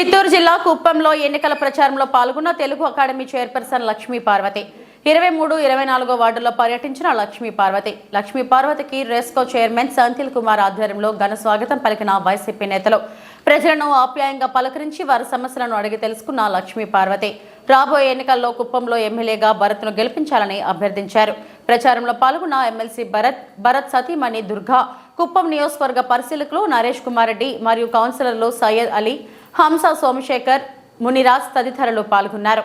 చిత్తూరు జిల్లా కుప్పంలో ఎన్నికల ప్రచారంలో పాల్గొన్న తెలుగు అకాడమీ చైర్పర్సన్ లక్ష్మీ పార్వతి. ఇరవై మూడు ఇరవై నాలుగో వార్డులో పర్యటించిన లక్ష్మీ పార్వతి. లక్ష్మీ పార్వతికి రెస్కో చైర్మన్ సంతిల్ కుమార్ ఆధ్వర్యంలో ఘన స్వాగతం పలికిన వైసీపీ నేతలు. ప్రజలను ఆప్యాయంగా పలకరించి వారి సమస్యలను అడిగి తెలుసుకున్న లక్ష్మీ పార్వతి. రాబోయే ఎన్నికల్లో కుప్పంలో ఎమ్మెల్యేగా భరత్ను గెలిపించాలని అభ్యర్థించారు. ప్రచారంలో పాల్గొన్న ఎమ్మెల్సీ భరత్ భరత్ సతీమణి దుర్గా. కుప్పం నియోజకవర్గ పరిశీలకులు నరేష్ కుమార్ రెడ్డి మరియు కౌన్సిలర్లు సయ్యద్ అలీ హంస సోమశేఖర్ మునిరాజ్ తదితరులు పాల్గొన్నారు.